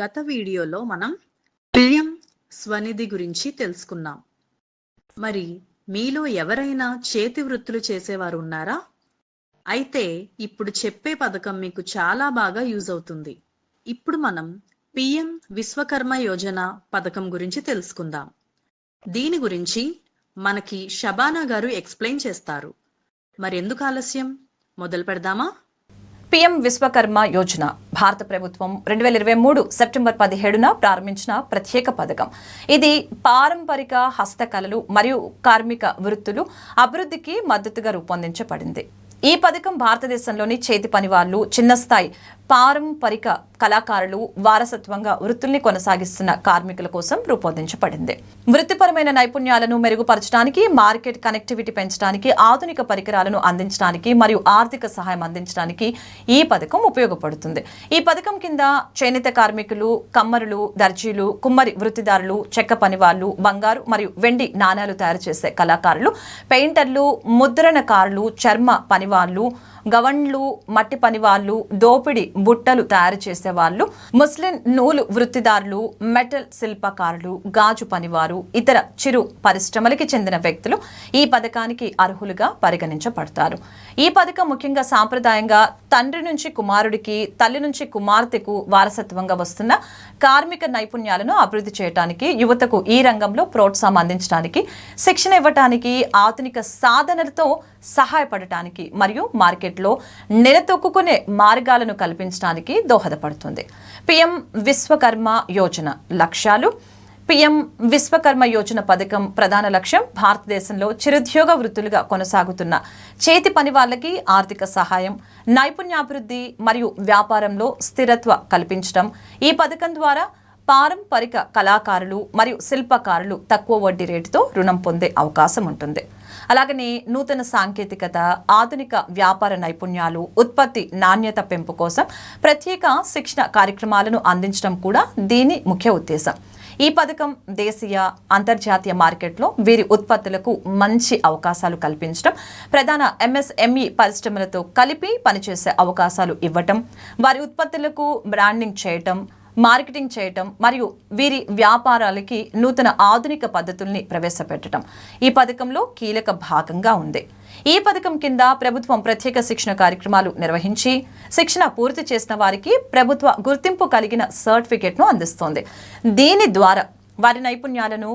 గత వీడియోలో మనం పిఎం స్వనిధి గురించి తెలుసుకున్నాం. మరి మీలో ఎవరైనా చేతి వృత్తులు చేసేవారు ఉన్నారా? అయితే ఇప్పుడు చెప్పే పథకం మీకు చాలా బాగా యూజ్ అవుతుంది. ఇప్పుడు మనం పిఎం విశ్వకర్మ యోజన పథకం గురించి తెలుసుకుందాం. దీని గురించి మనకి షబానా గారు ఎక్స్ప్లెయిన్ చేస్తారు. మరెందుకు ఆలస్యం? మొదలు పెడదామా? పీఎం విశ్వకర్మ యోజన. భారత ప్రభుత్వం రెండు వేల ఇరవై మూడు సెప్టెంబర్ పదిహేడున ప్రారంభించిన ప్రత్యేక పథకం. ఇది పారంపరిక హస్తకళలు మరియు కార్మిక వృత్తులు అభివృద్ధికి మద్దతుగా రూపొందించబడింది. ఈ పథకం భారతదేశంలోని చేతి పని వాళ్ళు చిన్న స్థాయి పారంపరిక కళాకారులు వారసత్వంగా వృత్తుల్ని కొనసాగిస్తున్న కార్మికుల కోసం రూపొందించబడింది. వృత్తిపరమైన నైపుణ్యాలను మెరుగుపరచడానికి మార్కెట్ కనెక్టివిటీ పెంచడానికి ఆధునిక పరికరాలను అందించడానికి మరియు ఆర్థిక సహాయం అందించడానికి ఈ పథకం ఉపయోగపడుతుంది. ఈ పథకం కింద చేనేత కార్మికులు కమ్మరులు దర్జీలు కుమ్మరి వృత్తిదారులు చెక్క పనివాళ్ళు బంగారు మరియు వెండి నాణేలు తయారు చేసే కళాకారులు పెయింటర్లు ముద్రణకారులు చర్మ పనివాళ్ళు గవన్లు మట్టి పనివాళ్ళు దోపిడి బుట్టలు తయారు చేసేవాళ్ళు ముస్లిం నూలు వృత్తిదారులు మెటల్ శిల్పకారులు గాజు పనివారు ఇతర చిరు పరిశ్రమలకి చెందిన వ్యక్తులు ఈ పథకానికి అర్హులుగా పరిగణించబడతారు. ఈ పథకం ముఖ్యంగా సాంప్రదాయంగా తండ్రి నుంచి కుమారుడికి తల్లి నుంచి కుమార్తెకు వారసత్వంగా వస్తున్న కార్మిక నైపుణ్యాలను అభివృద్ధి చేయడానికి యువతకు ఈ రంగంలో ప్రోత్సాహం అందించడానికి శిక్షణ ఇవ్వటానికి ఆధునిక సాధనలతో సహాయపడటానికి మరియు మార్కెట్లో నిలతొక్కునే మార్గాలను కల్పించడానికి దోహదపడుతుంది. పిఎం విశ్వకర్మ యోజన లక్ష్యాలు పిఎం విశ్వకర్మ యోజన పథకం ప్రధాన లక్ష్యం భారతదేశంలో చిరుద్యోగ వృత్తులుగా కొనసాగుతున్న చేతి పని వాళ్ళకి ఆర్థిక సహాయం నైపుణ్యాభివృద్ధి మరియు వ్యాపారంలో స్థిరత్వ కల్పించడం. ఈ పథకం ద్వారా పారంపరిక కళాకారులు మరియు శిల్పకారులు తక్కువ వడ్డీ రేటుతో రుణం పొందే అవకాశం ఉంటుంది. అలాగనే నూతన సాంకేతికత ఆధునిక వ్యాపార నైపుణ్యాలు ఉత్పత్తి నాణ్యత పెంపు కోసం ప్రత్యేక శిక్షణ కార్యక్రమాలను అందించడం కూడా దీని ముఖ్య ఉద్దేశం. ఈ పథకం దేశీయ అంతర్జాతీయ మార్కెట్లో వీరి ఉత్పత్తులకు మంచి అవకాశాలు కల్పించడం ప్రధాన ఎంఎస్ఎంఈ పరిశ్రమలతో కలిపి పనిచేసే అవకాశాలు ఇవ్వటం వారి ఉత్పత్తులకు బ్రాండింగ్ చేయటం మార్కెటింగ్ చేయటం మరియు వీరి వ్యాపారాలకి నూతన ఆధునిక పద్ధతుల్ని ప్రవేశపెట్టడం ఈ పథకంలో కీలక భాగంగా ఉంది. ఈ పథకం కింద ప్రభుత్వం ప్రత్యేక శిక్షణ కార్యక్రమాలు నిర్వహించి శిక్షణ పూర్తి చేసిన వారికి ప్రభుత్వ గుర్తింపు కలిగిన సర్టిఫికేట్ను అందిస్తోంది. దీని ద్వారా వారి నైపుణ్యాలను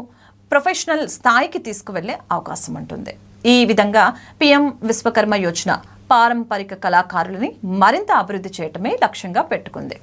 ప్రొఫెషనల్ స్థాయికి తీసుకువెళ్ళే అవకాశం ఉంటుంది. ఈ విధంగా పిఎం విశ్వకర్మ యోజన పారంపరిక కళాకారులని మరింత అభివృద్ధి చేయటమే లక్ష్యంగా పెట్టుకుంది.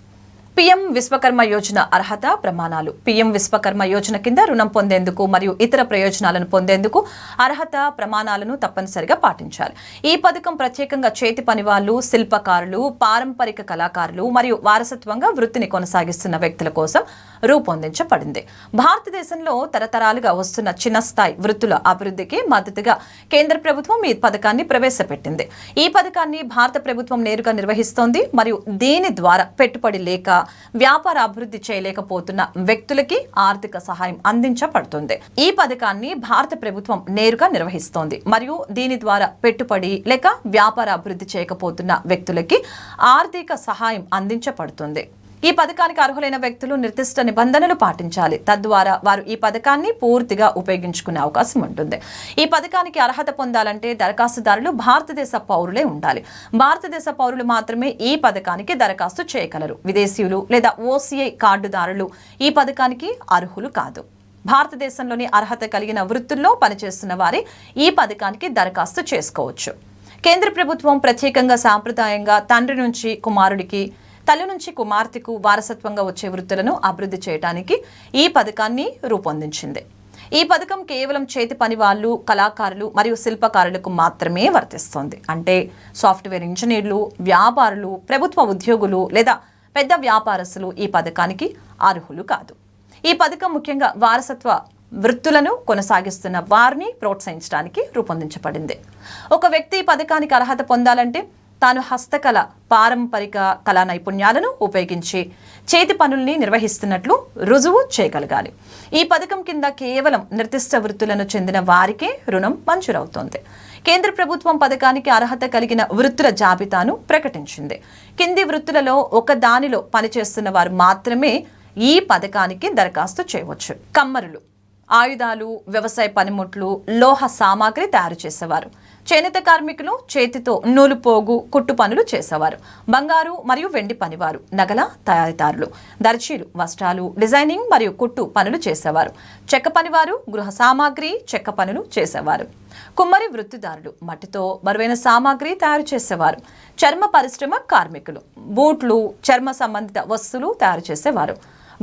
పిఎం విశ్వకర్మ యోజన అర్హత ప్రమాణాలు. పిఎం విశ్వకర్మ యోజన కింద రుణం పొందేందుకు మరియు ఇతర ప్రయోజనాలను పొందేందుకు అర్హత ప్రమాణాలను తప్పనిసరిగా పాటించాలి. ఈ పథకం ప్రత్యేకంగా చేతి పని వాళ్ళు శిల్పకారులు పారంపరిక కళాకారులు మరియు వారసత్వంగా వృత్తిని కొనసాగిస్తున్న వ్యక్తుల కోసం రూపొందించబడింది. భారతదేశంలో తరతరాలుగా వస్తున్న చిన్న స్థాయి వృత్తుల అభివృద్ధికి మద్దతుగా కేంద్ర ప్రభుత్వం ఈ పథకాన్ని ప్రవేశపెట్టింది. ఈ పథకాన్ని భారత ప్రభుత్వం నేరుగా నిర్వహిస్తోంది మరియు దీని ద్వారా పెట్టుబడి లేక వ్యాపార అభివృద్ధి చేయలేకపోతున్న వ్యక్తులకి ఆర్థిక సహాయం అందించబడుతుంది. ఈ పథకాన్ని భారత ప్రభుత్వం నేరుగా నిర్వహిస్తోంది. మరియు దీని ద్వారా పెట్టుబడి లేక వ్యాపార అభివృద్ధి చేయకపోతున్న వ్యక్తులకి ఆర్థిక సహాయం అందించబడుతుంది. ఈ పథకానికి అర్హులైన వ్యక్తులు నిర్దిష్ట నిబంధనలు పాటించాలి. తద్వారా వారు ఈ పథకాన్ని పూర్తిగా ఉపయోగించుకునే అవకాశం ఉంటుంది. ఈ పథకానికి అర్హత పొందాలంటే దరఖాస్తుదారులు భారతదేశ పౌరులే ఉండాలి. భారతదేశ పౌరులు మాత్రమే ఈ పథకానికి దరఖాస్తు చేయగలరు. విదేశీయులు లేదా ఓసీఐ కార్డుదారులు ఈ పథకానికి అర్హులు కాదు. భారతదేశంలోని అర్హత కలిగిన వృత్తుల్లో పనిచేస్తున్న వారి ఈ పథకానికి దరఖాస్తు చేసుకోవచ్చు. కేంద్ర ప్రభుత్వం ప్రత్యేకంగా సాంప్రదాయంగా తండ్రి నుంచి కుమారుడికి తల్లి నుంచి కుమార్తెకు వారసత్వంగా వచ్చే వృత్తులను అభివృద్ధి చేయడానికి ఈ పథకాన్ని రూపొందించింది. ఈ పథకం కేవలం చేతి పని వాళ్ళు కళాకారులు మరియు శిల్పకారులకు మాత్రమే వర్తిస్తుంది. అంటే సాఫ్ట్వేర్ ఇంజనీర్లు వ్యాపారులు ప్రభుత్వ ఉద్యోగులు లేదా పెద్ద వ్యాపారస్తులు ఈ పథకానికి అర్హులు కాదు. ఈ పథకం ముఖ్యంగా వారసత్వ వృత్తులను కొనసాగిస్తున్న వారిని ప్రోత్సహించడానికి రూపొందించబడింది. ఒక వ్యక్తి ఈ పథకానికి అర్హత పొందాలంటే తాను హస్తకళ పారంపరిక కళా నైపుణ్యాలను ఉపయోగించి చేతి పనుల్ని నిర్వహిస్తున్నట్లు రుజువు చేయగలగాలి. ఈ పథకం కింద కేవలం నిర్దిష్ట వృత్తులను చెందిన వారికే రుణం మంజూరవుతోంది. కేంద్ర ప్రభుత్వం పథకానికి అర్హత కలిగిన వృత్తుల జాబితాను ప్రకటించింది. కింది వృత్తులలో ఒక దానిలో పనిచేస్తున్న వారు మాత్రమే ఈ పథకానికి దరఖాస్తు చేయవచ్చు. కమ్మరులు ఆయుధాలు వ్యవసాయ పనిముట్లు లోహ సామాగ్రి తయారు చేసేవారు. చేనేత కార్మికులు చేతితో నూలు పోగు కుట్టు పనులు చేసేవారు. బంగారు మరియు వెండి పనివారు నగల తయారీదారులు. దర్జీలు వస్త్రాలు డిజైనింగ్ మరియు కుట్టు పనులు చేసేవారు. చెక్క పనివారు గృహ సామాగ్రి చెక్క పనులు చేసేవారు. కుమ్మరి వృత్తిదారులు మట్టితో బరువైన సామాగ్రి తయారు చేసేవారు. చర్మ పరిశ్రమ కార్మికులు బూట్లు చర్మ సంబంధిత వస్తువులు తయారు చేసేవారు.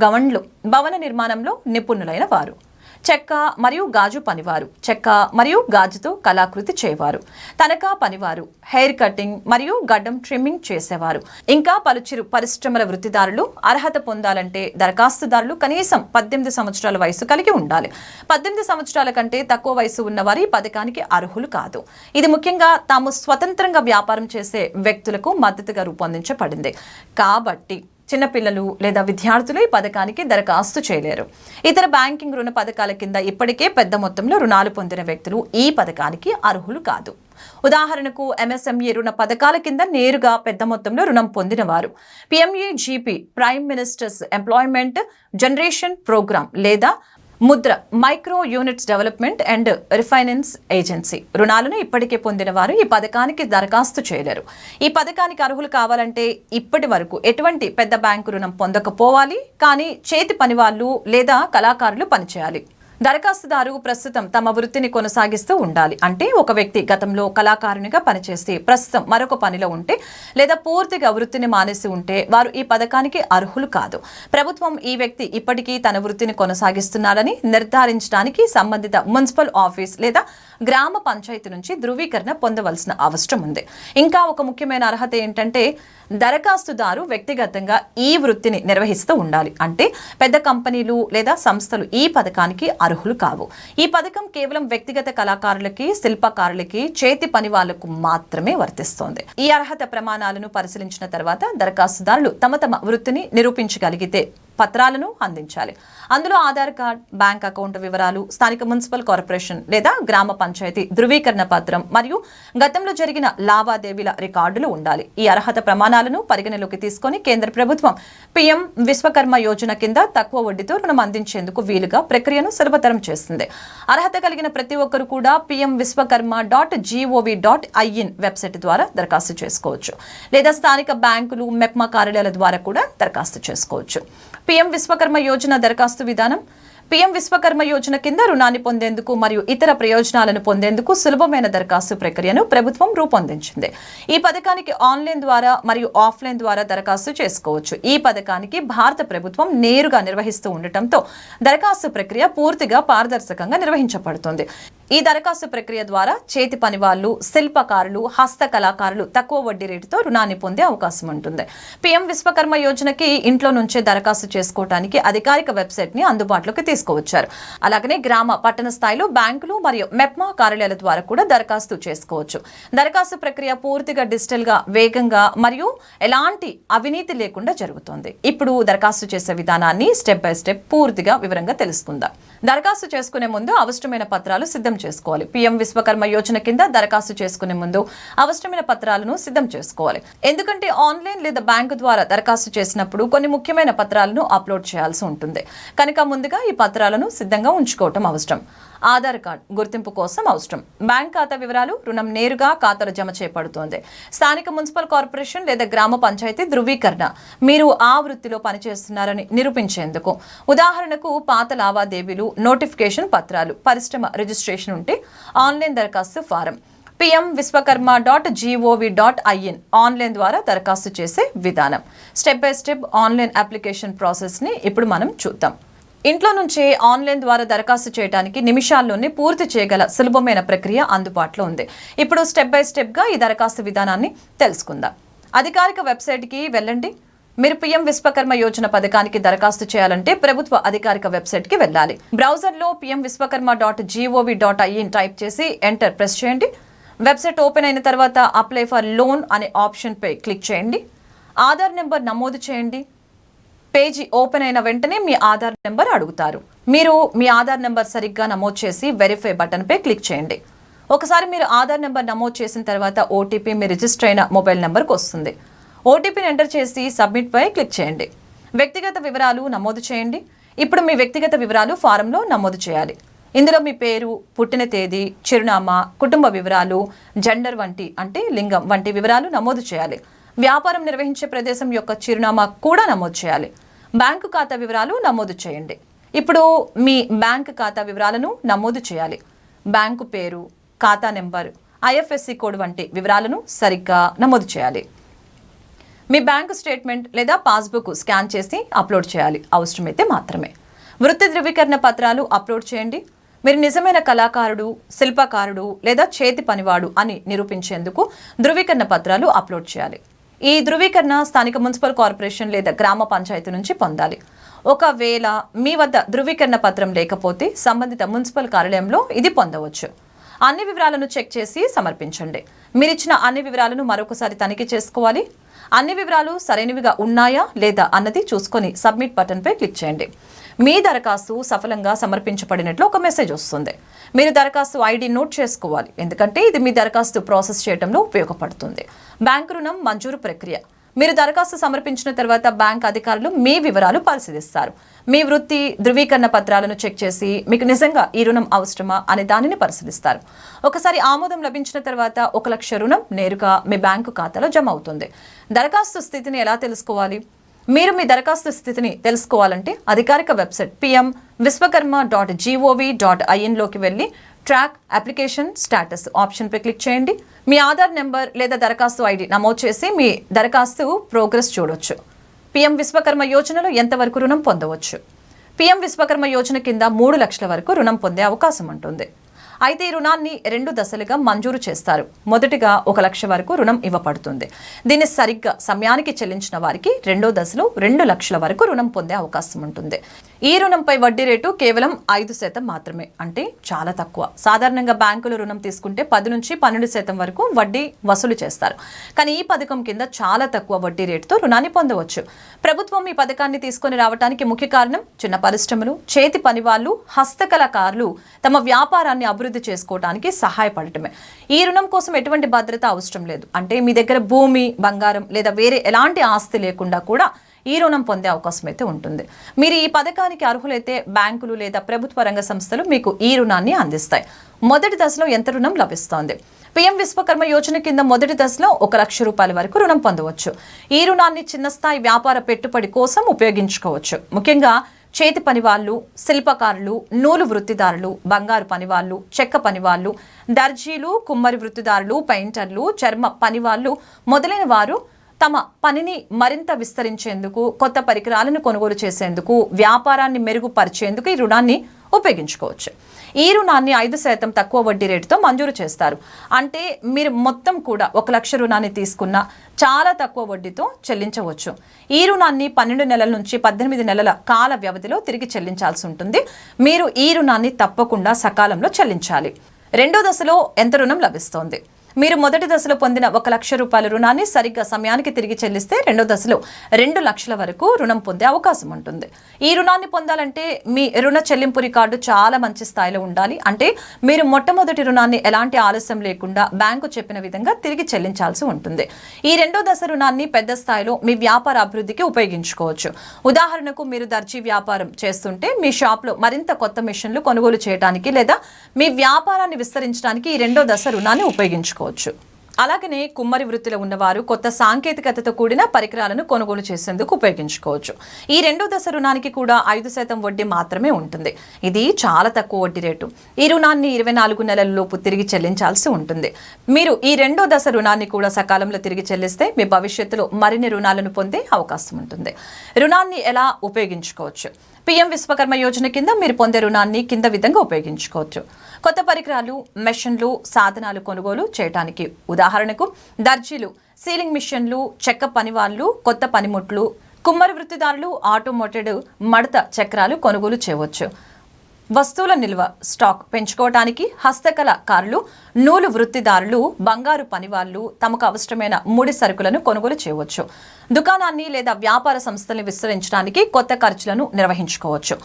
గవన్లు భవన నిర్మాణంలో నిపుణులైన వారు. చెక్క మరియు గాజు పనివారు. చెక్క మరియు గాజుతో కళాకృతి చేయవారు తనఖా పనివారు. హెయిర్ కటింగ్ మరియు గడ్డం ట్రిమ్మింగ్ చేసేవారు. ఇంకా పలుచిరు పరిశ్రమల వృత్తిదారులు అర్హత పొందాలంటే దరఖాస్తుదారులు కనీసం పద్దెనిమిది సంవత్సరాల వయసు కలిగి ఉండాలి. పద్దెనిమిది సంవత్సరాల కంటే తక్కువ వయసు ఉన్నవారు ఈ పథకానికి అర్హులు కాదు. ఇది ముఖ్యంగా తాము స్వతంత్రంగా వ్యాపారం చేసే వ్యక్తులకు మద్దతుగా రూపొందించబడింది. కాబట్టి చిన్నపిల్లలు లేదా విద్యార్థులు ఈ పథకానికి దరఖాస్తు చేయలేరు. ఇతర బ్యాంకింగ్ రుణ పథకాల కింద ఇప్పటికే పెద్ద మొత్తంలో రుణాలు పొందిన వ్యక్తులు ఈ పథకానికి అర్హులు కాదు. ఉదాహరణకు ఎంఎస్ఎంఈ రుణ పథకాల కింద నేరుగా పెద్ద మొత్తంలో రుణం పొందినవారు. PMEGP prime ministers employment generation programme లేదా Mudra micro units development and refinance agency. రుణాలను ఇప్పటికే పొందిన వారు ఈ పథకానికి దరఖాస్తు చేయలేరు. ఈ పథకానికి అర్హులు కావాలంటే ఇప్పటి వరకు ఎటువంటి పెద్ద బ్యాంకు రుణం పొందకపోవాలి కానీ చేతి పని వాళ్ళు లేదా కళాకారులు పనిచేయాలి. దరఖాస్తుదారు ప్రస్తుతం తమ వృత్తిని కొనసాగిస్తూ ఉండాలి. అంటే ఒక వ్యక్తి గతంలో కళాకారునిగా పనిచేసి ప్రస్తుతం మరొక పనిలో ఉంటే లేదా పూర్తిగా వృత్తిని మానేసి ఉంటే వారు ఈ పథకానికి అర్హులు కాదు. ప్రభుత్వం ఈ వ్యక్తి ఇప్పటికీ తన వృత్తిని కొనసాగిస్తున్నారని నిర్ధారించడానికి సంబంధిత మున్సిపల్ ఆఫీస్ లేదా గ్రామ పంచాయతీ నుంచి ధృవీకరణ పొందవలసిన అవసరం ఉంది. ఇంకా ఒక ముఖ్యమైన అర్హత ఏంటంటే దరఖాస్తుదారు వ్యక్తిగతంగా ఈ వృత్తిని నిర్వహిస్తూ ఉండాలి. అంటే పెద్ద కంపెనీలు లేదా సంస్థలు ఈ పథకానికి అర్హులు కావు. ఈ పథకం కేవలం వ్యక్తిగత కళాకారులకి శిల్పకారులకి చేతి పని వాళ్ళకు మాత్రమే వర్తిస్తోంది. ఈ అర్హత ప్రమాణాలను పరిశీలించిన తర్వాత దరఖాస్తుదారులు తమ తమ వృత్తిని నిరూపించగలిగితే పత్రాలను అందించాలి. అందులో ఆధార్ కార్డ్ బ్యాంక్ అకౌంట్ వివరాలు స్థానిక మున్సిపల్ కార్పొరేషన్ లేదా గ్రామ పంచాయతీ ధృవీకరణ పత్రం మరియు గతంలో జరిగిన లావాదేవీల రికార్డులు ఉండాలి. ఈ అర్హత ప్రమాణాలను పరిగణలోకి తీసుకొని కేంద్ర ప్రభుత్వం పీఎం విశ్వకర్మ యోజన కింద తక్కువ వడ్డీతో రుణం అందించేందుకు వీలుగా ప్రక్రియను సులభతరం చేస్తుంది. అర్హత కలిగిన ప్రతి ఒక్కరు కూడా PM Vishwakarma dot G O V dot I N website ద్వారా దరఖాస్తు చేసుకోవచ్చు. లేదా స్థానిక బ్యాంకులు మెప్మా కార్యాలయాల ద్వారా కూడా దరఖాస్తు చేసుకోవచ్చు. పీఎం విశ్వకర్మ యోజన దరఖాస్తు విధానం పీఎం విశ్వకర్మ యోజన కింద రుణాన్ని పొందేందుకు మరియు ఇతర ప్రయోజనాలను పొందేందుకు సులభమైన దరఖాస్తు ప్రక్రియను ప్రభుత్వం రూపొందించింది. ఈ పథకానికి ఆన్లైన్ ద్వారా మరియు ఆఫ్లైన్ ద్వారా దరఖాస్తు చేసుకోవచ్చు. ఈ పథకానికి భారత ప్రభుత్వం నేరుగా నిర్వహిస్తూ ఉండటంతో దరఖాస్తు ప్రక్రియ పూర్తిగా పారదర్శకంగా నిర్వహించబడుతుంది. ఈ దరఖాస్తు ప్రక్రియ ద్వారా చేతి పని వాళ్ళు శిల్పకారులు హస్త కళాకారులు తక్కువ వడ్డీ రేటుతో రుణాన్ని పొందే అవకాశం ఉంటుంది. పీఎం విశ్వకర్మ యోజనకి ఇంట్లో నుంచే దరఖాస్తు చేసుకోవడానికి అధికారిక వెబ్సైట్ని అందుబాటులోకి తీసుకువచ్చారు. అలాగనే గ్రామ పట్టణ స్థాయిలో బ్యాంకులు మరియు మెప్మా కార్యాలయాల ద్వారా కూడా దరఖాస్తు చేసుకోవచ్చు. దరఖాస్తు ప్రక్రియ పూర్తిగా డిజిటల్గా వేగంగా మరియు ఎలాంటి అవినీతి లేకుండా జరుగుతుంది. ఇప్పుడు దరఖాస్తు చేసే విధానాన్ని స్టెప్ బై స్టెప్ పూర్తిగా వివరంగా తెలుసుకుందాం. దరఖాస్తు చేసుకునే ముందు అవసరమైన పత్రాలు సిద్ధం చేసుకోవాలి. పీఎం విశ్వకర్మ యోజన కింద దరఖాస్తు చేసుకునే ముందు అవసరమైన పత్రాలను సిద్ధం చేసుకోవాలి. ఎందుకంటే ఆన్లైన్ లేదా బ్యాంకు ద్వారా దరఖాస్తు చేసినప్పుడు కొన్ని ముఖ్యమైన పత్రాలను అప్లోడ్ చేయాల్సి ఉంటుంది. కనుక ముందుగా ఈ పత్రాలను సిద్ధంగా ఉంచుకోవటం అవసరం. ఆధార్ కార్డ్ గుర్తింపు కోసం అవసరం. బ్యాంక్ ఖాతా వివరాలు రుణం నేరుగా ఖాతాలో జమ చేపడుతోంది స్థానిక మున్సిపల్ కార్పొరేషన్ లేదా గ్రామ పంచాయతీ ధృవీకరణ. మీరు ఆ వృత్తిలో పనిచేస్తున్నారని నిరూపించేందుకు. ఉదాహరణకు పాత లావాదేవీలు నోటిఫికేషన్ పత్రాలు పరిశ్రమ రిజిస్ట్రేషన్ ఉంటే ఆన్లైన్ దరఖాస్తు form. PM Vishwakarma dot G O V dot I N online ద్వారా దరఖాస్తు చేసే విధానం. Step by step online application ప్రాసెస్ని ఇప్పుడు మనం చూద్దాం. ఇంట్లో నుంచే ఆన్లైన్ ద్వారా దరఖాస్తు చేయడానికి నిమిషాల్లోనే పూర్తి చేయగల సులభమైన ప్రక్రియ అందుబాటులో ఉంది. ఇప్పుడు స్టెప్ బై స్టెప్గా ఈ దరఖాస్తు విధానాన్ని తెలుసుకుందాం. అధికారిక వెబ్సైట్కి వెళ్ళండి. మీరు పీఎం విశ్వకర్మ యోజన పథకానికి దరఖాస్తు చేయాలంటే ప్రభుత్వ అధికారిక వెబ్సైట్కి వెళ్ళాలి. బ్రౌజర్లో PM Vishwakarma dot G O V dot I N type చేసి ఎంటర్ ప్రెస్ చేయండి. వెబ్సైట్ ఓపెన్ అయిన తర్వాత అప్లై ఫర్ లోన్ అనే ఆప్షన్పై క్లిక్ చేయండి. ఆధార్ నెంబర్ నమోదు చేయండి. పేజీ ఓపెన్ అయిన వెంటనే మీ ఆధార్ నెంబర్ అడుగుతారు. మీరు మీ ఆధార్ నెంబర్ సరిగ్గా నమోదు చేసి వెరిఫై బటన్పై క్లిక్ చేయండి. ఒకసారి మీరు ఆధార్ నెంబర్ నమోదు చేసిన తర్వాత ఓటీపీ మీ రిజిస్టర్ అయిన మొబైల్ నెంబర్కి వస్తుంది. ఓటీపీని ఎంటర్ చేసి సబ్మిట్పై క్లిక్ చేయండి. వ్యక్తిగత వివరాలు నమోదు చేయండి. ఇప్పుడు మీ వ్యక్తిగత వివరాలు ఫారంలో నమోదు చేయాలి. ఇందులో మీ పేరు పుట్టిన తేదీ చిరునామా కుటుంబ వివరాలు జెండర్ వంటి అంటే లింగం వంటి వివరాలు నమోదు చేయాలి. వ్యాపారం నిర్వహించే ప్రదేశం యొక్క చిరునామా కూడా నమోదు చేయాలి. బ్యాంకు ఖాతా వివరాలు నమోదు చేయండి. ఇప్పుడు మీ బ్యాంక్ ఖాతా వివరాలను నమోదు చేయాలి. బ్యాంకు పేరు ఖాతా నెంబర్ ఐఎఫ్ఎస్సి కోడ్ వంటి వివరాలను సరిగ్గా నమోదు చేయాలి. మీ బ్యాంకు స్టేట్మెంట్ లేదా పాస్బుక్ స్కాన్ చేసి అప్లోడ్ చేయాలి. అవసరమైతే మాత్రమే. వృత్తి ధృవీకరణ పత్రాలు అప్లోడ్ చేయండి. మీరు నిజమైన కళాకారుడు శిల్పకారుడు లేదా చేతి పనివాడు అని నిరూపించేందుకు ధృవీకరణ పత్రాలు అప్లోడ్ చేయాలి. ఈ ధృవీకరణ స్థానిక మున్సిపల్ కార్పొరేషన్ లేదా గ్రామ పంచాయతీ నుంచి పొందాలి. ఒకవేళ మీ వద్ద ధృవీకరణ పత్రం లేకపోతే సంబంధిత మున్సిపల్ కార్యాలయంలో ఇది పొందవచ్చు. అన్ని వివరాలను చెక్ చేసి సమర్పించండి. మీరిచ్చిన అన్ని వివరాలను మరొకసారి తనిఖీ చేసుకోవాలి. అన్ని వివరాలు సరైనవిగా ఉన్నాయా లేదా అన్నది చూసుకొని సబ్మిట్ బటన్పై క్లిక్ చేయండి. మీ దరఖాస్తు సఫలంగా సమర్పించబడినట్లు ఒక మెసేజ్ వస్తుంది. మీరు దరఖాస్తు ఐడి నోట్ చేసుకోవాలి. ఎందుకంటే ఇది మీ దరఖాస్తు ప్రాసెస్ చేయడంలో ఉపయోగపడుతుంది. బ్యాంకు రుణం మంజూరు ప్రక్రియ. మీరు దరఖాస్తు సమర్పించిన తర్వాత బ్యాంక్ అధికారులు మీ వివరాలు పరిశీలిస్తారు. మీ వృత్తి ధృవీకరణ పత్రాలను చెక్ చేసి మీకు నిజంగా ఈ రుణం అవసరమా అనే దానిని పరిశీలిస్తారు. ఒకసారి ఆమోదం లభించిన తర్వాత ఒక లక్ష రుణం నేరుగా మీ బ్యాంకు ఖాతాలో జమ అవుతుంది. దరఖాస్తు స్థితిని ఎలా తెలుసుకోవాలి? మీరు మీ దరఖాస్తు స్థితిని తెలుసుకోవాలంటే అధికారిక website PM Vishwakarma dot G O V dot ఐఎన్లోకి వెళ్ళి ట్రాక్ అప్లికేషన్ స్టేటస్ ఆప్షన్పై క్లిక్ చేయండి. మీ ఆధార్ నెంబర్ లేదా దరఖాస్తు ఐడి నమోదు చేసి మీ దరఖాస్తు ప్రోగ్రెస్ చూడవచ్చు పిఎం విశ్వకర్మ యోజనలో ఎంతవరకు రుణం పొందవచ్చు? పిఎం విశ్వకర్మ యోజన కింద మూడు లక్షల వరకు రుణం పొందే అవకాశం ఉంటుంది. అయితే ఈ రుణాన్ని రెండు దశలుగా మంజూరు చేస్తారు. మొదటిగా ఒక లక్ష వరకు రుణం ఇవ్వబడుతుంది. దీన్ని సరిగ్గా సమయానికి చెల్లించిన వారికి రెండో దశలో రెండు లక్షల వరకు రుణం పొందే అవకాశం ఉంటుంది. ఈ రుణంపై వడ్డీ రేటు కేవలం ఐదు శాతం మాత్రమే అంటే చాలా తక్కువ. సాధారణంగా బ్యాంకులు రుణం తీసుకుంటే పది నుంచి పన్నెండు శాతం వరకు వడ్డీ వసూలు చేస్తారు. కానీ ఈ పథకం కింద చాలా తక్కువ వడ్డీ రేటుతో రుణాన్ని పొందవచ్చు. ప్రభుత్వం ఈ పథకాన్ని తీసుకొని రావడానికి ముఖ్య కారణం చిన్న పరిశ్రమలు చేతి పని వాళ్ళు హస్తకళాకారులు తమ వ్యాపారాన్ని అభివృద్ధి చేసుకోవడానికి సహాయపడటమే. ఈ రుణం కోసం ఎటువంటి భద్రత అవసరం లేదు. అంటే మీ దగ్గర భూమి బంగారం లేదా వేరే ఎలాంటి ఆస్తి లేకుండా కూడా ఈ రుణం పొందే అవకాశం అయితే ఉంటుంది. మీరు ఈ పథకానికి అర్హులైతే బ్యాంకులు లేదా ప్రభుత్వ రంగ సంస్థలు మీకు ఈ రుణాన్ని అందిస్తాయి. మొదటి దశలో ఎంత రుణం లభిస్తోంది? పిఎం విశ్వకర్మ యోజన కింద మొదటి దశలో ఒక లక్ష రూపాయల వరకు రుణం పొందవచ్చు. ఈ రుణాన్ని చిన్న స్థాయి వ్యాపార పెట్టుబడి కోసం ఉపయోగించుకోవచ్చు. ముఖ్యంగా చేతి పనివాళ్ళు శిల్పకారులు నూలు వృత్తిదారులు బంగారు పనివాళ్ళు చెక్క పనివాళ్ళు దర్జీలు కుమ్మరి వృత్తిదారులు పెయింటర్లు చర్మ పనివాళ్ళు మొదలైన వారు తమ పనిని మరింత విస్తరించేందుకు కొత్త పరికరాలను కొనుగోలు చేసేందుకు వ్యాపారాన్ని మెరుగుపరిచేందుకు ఈ రుణాన్ని ఉపయోగించుకోవచ్చు. ఈ రుణాన్ని ఐదు శాతం తక్కువ వడ్డీ రేటుతో మంజూరు చేస్తారు. అంటే మీరు మొత్తం కూడా ఒక లక్ష రుణాన్ని తీసుకున్న చాలా తక్కువ వడ్డీతో చెల్లించవచ్చు. ఈ రుణాన్ని పన్నెండు నెలల నుంచి పద్దెనిమిది నెలల కాల వ్యవధిలో తిరిగి చెల్లించాల్సి ఉంటుంది. మీరు ఈ రుణాన్ని తప్పకుండా సకాలంలో చెల్లించాలి. రెండో దశలో ఎంత రుణం లభిస్తోంది? మీరు మొదటి దశలో పొందిన ఒక లక్ష రూపాయల రుణాన్ని సరిగ్గా సమయానికి తిరిగి చెల్లిస్తే రెండో దశలో రెండు లక్షల వరకు రుణం పొందే అవకాశం ఉంటుంది. ఈ రుణాన్ని పొందాలంటే మీ రుణ చెల్లింపు రికార్డు చాలా మంచి స్థాయిలో ఉండాలి. అంటే మీరు మొట్టమొదటి రుణాన్ని ఎలాంటి ఆలస్యం లేకుండా బ్యాంకు చెప్పిన విధంగా తిరిగి చెల్లించాల్సి ఉంటుంది. ఈ రెండో దశ రుణాన్ని పెద్ద స్థాయిలో మీ వ్యాపార అభివృద్ధికి ఉపయోగించుకోవచ్చు. ఉదాహరణకు మీరు దర్జీ వ్యాపారం చేస్తుంటే మీ షాప్లో మరింత కొత్త మిషన్లు కొనుగోలు చేయడానికి లేదా మీ వ్యాపారాన్ని విస్తరించడానికి ఈ రెండో దశ రుణాన్ని ఉపయోగించుకోవచ్చు. అలాగనే కుమ్మరి వృత్తిలో ఉన్నవారు కొత్త సాంకేతికతతో కూడిన పరికరాలను కొనుగోలు చేసేందుకు ఉపయోగించుకోవచ్చు. ఈ రెండో దశ రుణానికి కూడా ఐదు శాతం వడ్డీ మాత్రమే ఉంటుంది. ఇది చాలా తక్కువ వడ్డీ రేటు. ఈ రుణాన్ని ఇరవై నాలుగు నెలలలోపు తిరిగి చెల్లించాల్సి ఉంటుంది. మీరు ఈ రెండో దశ రుణాన్ని కూడా సకాలంలో తిరిగి చెల్లిస్తే మీ భవిష్యత్తులో మరిన్ని రుణాలను పొందే అవకాశం ఉంటుంది. రుణాన్ని ఎలా ఉపయోగించుకోవచ్చు? పిఎం విశ్వకర్మ యోజన కింద మీరు పొందే రుణాన్ని కింద విధంగా ఉపయోగించుకోవచ్చు. కొత్త పరికరాలు మెషిన్లు సాధనాలు కొనుగోలు చేయడానికి ఉదాహరణకు దర్జీలు సీలింగ్ మిషన్లు చెక్క పనివాళ్ళు కొత్త పనిముట్లు కుమ్మరి వృత్తిదారులు ఆటోమోటెడ్ మడత చక్రాలు కొనుగోలు చేయవచ్చు. వస్తువుల నిల్వ స్టాక్ పెంచుకోవటానికి హస్తకళకారులు నూలు వృత్తిదారులు బంగారు పనివాళ్ళు తమకు అవసరమైన ముడి సరుకులను కొనుగోలు చేయవచ్చు. దుకాణాన్ని లేదా వ్యాపార సంస్థల్ని విస్తరించడానికి కొత్త ఖర్చులను నిర్వహించుకోవచ్చు.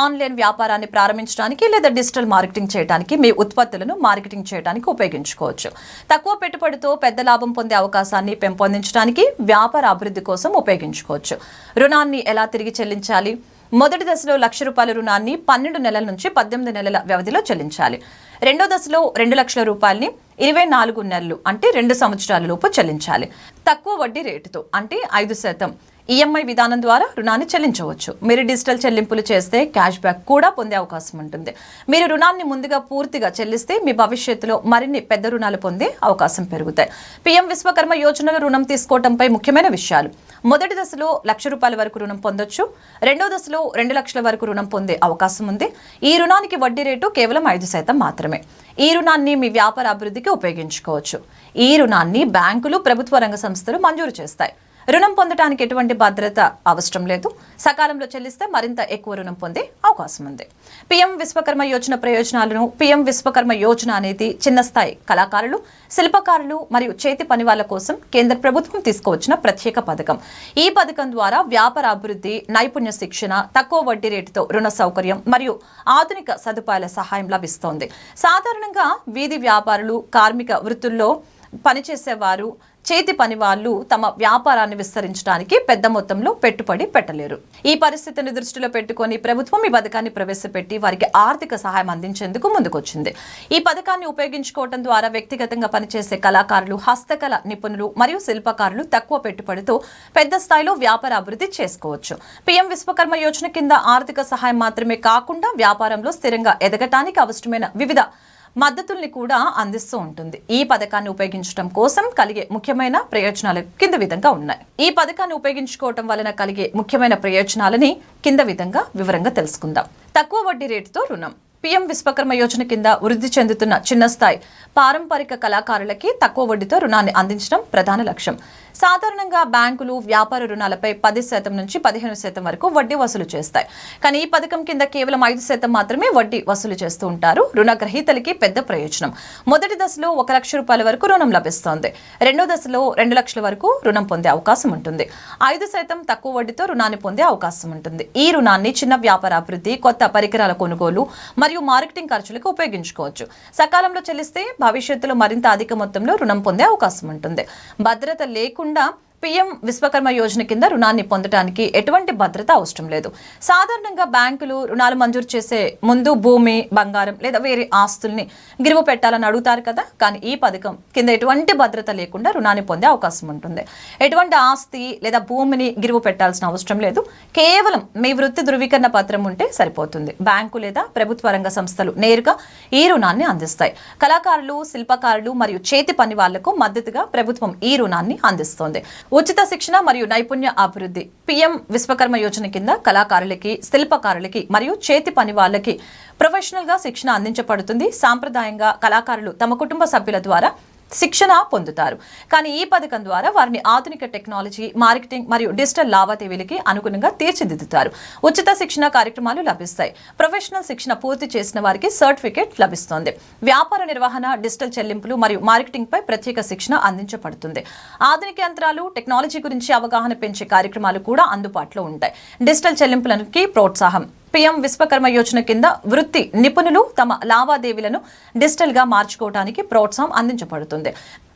ఆన్లైన్ వ్యాపారాన్ని ప్రారంభించడానికి లేదా డిజిటల్ మార్కెటింగ్ చేయడానికి మీ ఉత్పత్తులను మార్కెటింగ్ చేయడానికి ఉపయోగించుకోవచ్చు. తక్కువ పెట్టుబడితో పెద్ద లాభం పొందే అవకాశాన్ని పెంపొందించడానికి వ్యాపార అభివృద్ధి కోసం ఉపయోగించుకోవచ్చు. రుణాన్ని ఎలా తిరిగి చెల్లించాలి? మొదటి దశలో లక్ష రూపాయల రుణాన్ని పన్నెండు నెలల నుంచి పద్దెనిమిది నెలల వ్యవధిలో చెల్లించాలి. రెండో దశలో రెండు లక్షల రూపాయలని ఇరవై నాలుగు నెలలు అంటే రెండు సంవత్సరాల లోపు చెల్లించాలి. తక్కువ వడ్డీ రేటుతో అంటే ఐదు శాతం ఈఎంఐ విధానం ద్వారా రుణాన్ని చెల్లించవచ్చు. మీరు డిజిటల్ చెల్లింపులు చేస్తే క్యాష్ బ్యాక్ కూడా పొందే అవకాశం ఉంటుంది. మీరు రుణాన్ని ముందుగా పూర్తిగా చెల్లిస్తే మీ భవిష్యత్తులో మరిన్ని పెద్ద రుణాలు పొందే అవకాశం పెరుగుతాయి. పీఎం విశ్వకర్మ యోజనలో రుణం తీసుకోవడంపై ముఖ్యమైన విషయాలు. మొదటి దశలో లక్ష రూపాయల వరకు రుణం పొందొచ్చు. రెండో దశలో రెండు లక్షల వరకు రుణం పొందే అవకాశం ఉంది. ఈ రుణానికి వడ్డీ రేటు కేవలం ఐదు శాతం మాత్రమే. ఈ రుణాన్ని మీ వ్యాపార అభివృద్ధికి ఉపయోగించుకోవచ్చు. ఈ రుణాన్ని బ్యాంకులు ప్రభుత్వ రంగ సంస్థలు మంజూరు చేస్తాయి. రుణం పొందడానికి ఎటువంటి భద్రత అవసరం లేదు. సకాలంలో చెల్లిస్తే మరింత ఎక్కువ రుణం పొందే అవకాశం ఉంది. పీఎం విశ్వకర్మ యోజన ప్రయోజనాలను పీఎం విశ్వకర్మ యోజన అనేది చిన్న స్థాయి కళాకారులు శిల్పకారులు మరియు చేతి పని వాళ్ళ కోసం కేంద్ర ప్రభుత్వం తీసుకువచ్చిన ప్రత్యేక పథకం. ఈ పథకం ద్వారా వ్యాపార అభివృద్ధి నైపుణ్య శిక్షణ తక్కువ వడ్డీ రేటుతో రుణ సౌకర్యం మరియు ఆధునిక సదుపాయాల సహాయం లభిస్తోంది. సాధారణంగా వీధి వ్యాపారులు కార్మిక వృత్తుల్లో పనిచేసేవారు చేతి పని వాళ్ళు తమ వ్యాపారాన్ని విస్తరించడానికి పెద్ద మొత్తంలో పెట్టుబడి పెట్టలేరు. ఈ పరిస్థితిని దృష్టిలో పెట్టుకొని ప్రభుత్వం ఈ పథకాన్ని ప్రవేశపెట్టి వారికి ఆర్థిక సహాయం అందించేందుకు ముందుకొచ్చింది. ఈ పథకాన్ని ఉపయోగించుకోవడం ద్వారా వ్యక్తిగతంగా పనిచేసే కళాకారులు హస్తకళ నిపుణులు మరియు శిల్పకారులు తక్కువ పెట్టుబడితో పెద్ద స్థాయిలో వ్యాపార అభివృద్ధి చేసుకోవచ్చు. పీఎం విశ్వకర్మ యోజన కింద ఆర్థిక సహాయం మాత్రమే కాకుండా వ్యాపారంలో స్థిరంగా ఎదగటానికి అవసరమైన వివిధ మద్దతుల్ని కూడా అందిస్తూ ఉంటుంది. ఈ పథకాన్ని ఉపయోగించడం కోసం కలిగే ముఖ్యమైన ప్రయోజనాలు కింద విధంగా ఉన్నాయి. ఈ పథకాన్ని ఉపయోగించుకోవటం వలన కలిగే ముఖ్యమైన ప్రయోజనాలని కింద విధంగా వివరంగా తెలుసుకుందాం. తక్కువ వడ్డీ రేటుతో రుణం. పీఎం విశ్వకర్మ యోజన కింద వృద్ధి చెందుతున్న చిన్న స్థాయి పారంపరిక కళాకారులకి తక్కువ వడ్డీతో రుణాన్ని అందించడం ప్రధాన లక్ష్యం. సాధారణంగా బ్యాంకులు వ్యాపార రుణాలపై పది శాతం నుంచి పదిహేను శాతం వరకు వడ్డీ వసూలు చేస్తాయి. కానీ ఈ పథకం కింద కేవలం ఐదు శాతం మాత్రమే వడ్డీ వసూలు చేస్తూ ఉంటారు. రుణగ్రహీతలకి పెద్ద ప్రయోజనం. మొదటి దశలో ఒక లక్ష రూపాయల వరకు రుణం లభిస్తోంది. రెండో దశలో రెండు లక్షల వరకు రుణం పొందే అవకాశం ఉంటుంది. ఐదు శాతం తక్కువ వడ్డీతో రుణాన్ని పొందే అవకాశం ఉంటుంది. ఈ రుణాన్ని చిన్న వ్యాపార అభివృద్ధి కొత్త పరికరాల కొనుగోలు మరియు మార్కెటింగ్ ఖర్చులకు ఉపయోగించుకోవచ్చు. సకాలంలో చెల్లిస్తే భవిష్యత్తులో మరింత అధిక మొత్తంలో రుణం పొందే అవకాశం ఉంటుంది. భద్రత లేకుండా కాకుండా పీఎం విశ్వకర్మ యోజన కింద రుణాన్ని పొందడానికి ఎటువంటి భద్రత అవసరం లేదు. సాధారణంగా బ్యాంకులు రుణాలు మంజూరు చేసే ముందు భూమి బంగారం లేదా వేరే ఆస్తుల్ని గిరువు పెట్టాలని అడుగుతారు కదా? కానీ ఈ పథకం కింద ఎటువంటి భద్రత లేకుండా రుణాన్ని పొందే అవకాశం ఉంటుంది. ఎటువంటి ఆస్తి లేదా భూమిని గిరువు పెట్టాల్సిన అవసరం లేదు. కేవలం మీ వృత్తి ధృవీకరణ పత్రం ఉంటే సరిపోతుంది. బ్యాంకు లేదా ప్రభుత్వ రంగ సంస్థలు నేరుగా ఈ రుణాన్ని అందిస్తాయి. కళాకారులు శిల్పకారులు మరియు చేతి పని వాళ్ళకు మద్దతుగా ప్రభుత్వం ఈ రుణాన్ని అందిస్తోంది. ఉచిత శిక్షణ మరియు నైపుణ్య అభివృద్ధి. పీఎం విశ్వకర్మ యోజన కింద కళాకారులకి శిల్పకారులకి మరియు చేతి పని వాళ్ళకి ప్రొఫెషనల్గా శిక్షణ అందించబడుతుంది. సాంప్రదాయంగా కళాకారులు తమ కుటుంబ సభ్యుల ద్వారా శిక్షణ పొందుతారు. కానీ ఈ పథకం ద్వారా వారిని ఆధునిక టెక్నాలజీ మార్కెటింగ్ మరియు డిజిటల్ లావాదేవీలకి అనుగుణంగా తీర్చిదిద్దుతారు. ఉచిత శిక్షణ కార్యక్రమాలు లభిస్తాయి. ప్రొఫెషనల్ శిక్షణ పూర్తి చేసిన వారికి సర్టిఫికేట్ లభిస్తోంది. వ్యాపార నిర్వహణ డిజిటల్ చెల్లింపులు మరియు మార్కెటింగ్ పై ప్రత్యేక శిక్షణ అందించబడుతుంది. ఆధునిక యంత్రాలు టెక్నాలజీ గురించి అవగాహన పెంచే కార్యక్రమాలు కూడా అందుబాటులో ఉంటాయి. డిజిటల్ చెల్లింపులకి ప్రోత్సాహం. పీఎం విశ్వకర్మ యోజన కింద వృత్తి నిపుణులు తమ లావాదేవీలను డిజిటల్గా మార్చుకోవడానికి ప్రోత్సాహం అందించబడుతుంది.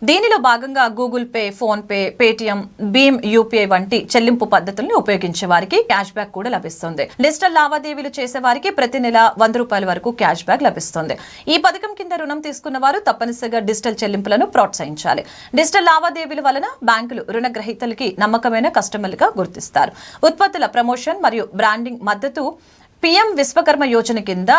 దీనిలో భాగంగా గూగుల్ పే ఫోన్పే పేటిఎం భీమ్ యూపీఐ వంటి చెల్లింపు పద్ధతులను ఉపయోగించే వారికి క్యాష్ బ్యాక్ కూడా లభిస్తుంది. డిజిటల్ లావాదేవీలు చేసే వారికి ప్రతి నెల వంద రూపాయల వరకు క్యాష్ బ్యాక్ లభిస్తుంది. ఈ పథకం కింద రుణం తీసుకున్న వారు తప్పనిసరిగా డిజిటల్ చెల్లింపులను ప్రోత్సహించాలి. డిజిటల్ లావాదేవీల వలన బ్యాంకులు రుణగ్రహీతలకి నమ్మకమైన కస్టమర్లుగా గుర్తిస్తారు. ఉత్పత్తుల ప్రమోషన్ మరియు బ్రాండింగ్ మద్దతు పీఎం విశ్వకర్మ యోజన కింద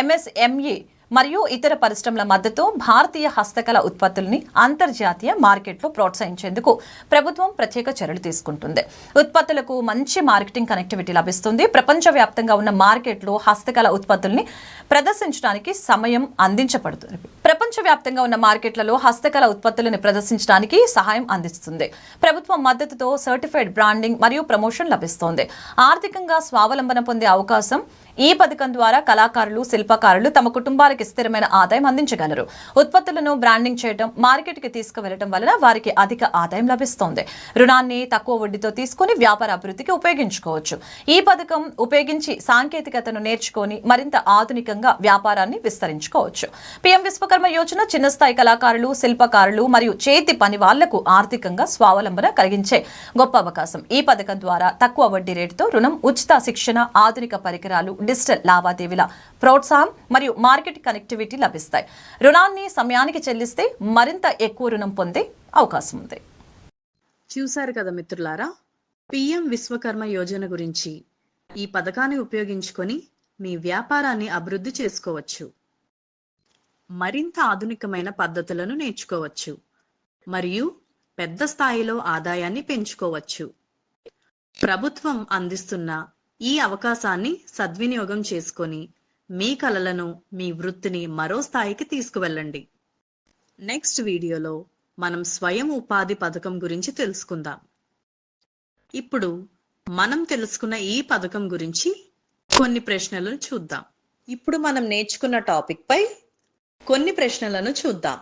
ఎంఎస్ఎంఈ మరియు ఇతర పరిశ్రమల మద్దతు భారతీయ హస్తకళ ఉత్పత్తుల్ని అంతర్జాతీయ మార్కెట్లో ప్రోత్సహించేందుకు ప్రభుత్వం ప్రత్యేక చర్యలు తీసుకుంటుంది. ఉత్పత్తులకు మంచి మార్కెటింగ్ కనెక్టివిటీ లభిస్తుంది. ప్రపంచవ్యాప్తంగా ఉన్న మార్కెట్లో హస్తకళ ఉత్పత్తుల్ని ప్రదర్శించడానికి సమయం అందించబడుతుంది. ప్రపంచవ్యాప్తంగా ఉన్న మార్కెట్లలో హస్తకళ ఉత్పత్తులను ప్రదర్శించడానికి సహాయం అందిస్తుంది. ప్రభుత్వం మద్దతుతో సర్టిఫైడ్ బ్రాండింగ్ మరియు ప్రమోషన్ లభిస్తోంది. ఆర్థికంగా స్వావలంబన పొందే అవకాశం ఈ పథకం ద్వారా కళాకారులు శిల్పకారులు తమ కుటుంబాలకి స్థిరమైన ఆదాయం అందించగలరు. ఉత్పత్తులను బ్రాండింగ్ చేయడం మార్కెట్కి తీసుకువెళ్ళడం వలన వారికి అధిక ఆదాయం లభిస్తోంది. రుణాన్ని తక్కువ వడ్డీతో తీసుకుని వ్యాపార అభివృద్ధికి ఉపయోగించుకోవచ్చు. ఈ పథకం ఉపయోగించి సాంకేతికతను నేర్చుకొని మరింత ఆధునికంగా వ్యాపారాన్ని విస్తరించుకోవచ్చు. పిఎం విశ్వక విశ్వకర్మ యోజన చిన్న స్థాయి కళాకారులు శిల్పకారులు మరియు చేతి పని వాళ్ళకు ఆర్థికంగా స్వావలంబన కలిగించే గొప్ప అవకాశం. ఈ పథకం ద్వారా తక్కువ వడ్డీ రేటుతో రుణం ఉచిత శిక్షణ ఆధునిక పరికరాలు డిజిటల్ లావాదేవీల ప్రోత్సాహం మరియు మార్కెట్ కనెక్టివిటీ లభిస్తాయి. రుణాన్ని సమయానికి చెల్లిస్తే మరింత ఎక్కువ రుణం పొందే అవకాశం ఉంది. చూశారు కదా మిత్రులారా? పిఎం విశ్వకర్మ యోజన గురించి. ఈ పథకాన్ని ఉపయోగించుకొని మీ వ్యాపారాన్ని అభివృద్ధి చేసుకోవచ్చు. మరింత ఆధునికమైన పద్ధతులను నేర్చుకోవచ్చు మరియు పెద్ద స్థాయిలో ఆదాయాన్ని పెంచుకోవచ్చు. ప్రభుత్వం అందిస్తున్న ఈ అవకాశాన్ని సద్వినియోగం చేసుకొని మీ కలలను మీ వృత్తిని మరో స్థాయికి తీసుకువెళ్ళండి. నెక్స్ట్ వీడియోలో మనం స్వయం ఉపాధి పథకం గురించి తెలుసుకుందాం. ఇప్పుడు మనం తెలుసుకున్న ఈ పథకం గురించి కొన్ని ప్రశ్నలను చూద్దాం. ఇప్పుడు మనం నేర్చుకున్న టాపిక్ పై కొన్ని ప్రశ్నలను చూద్దాం.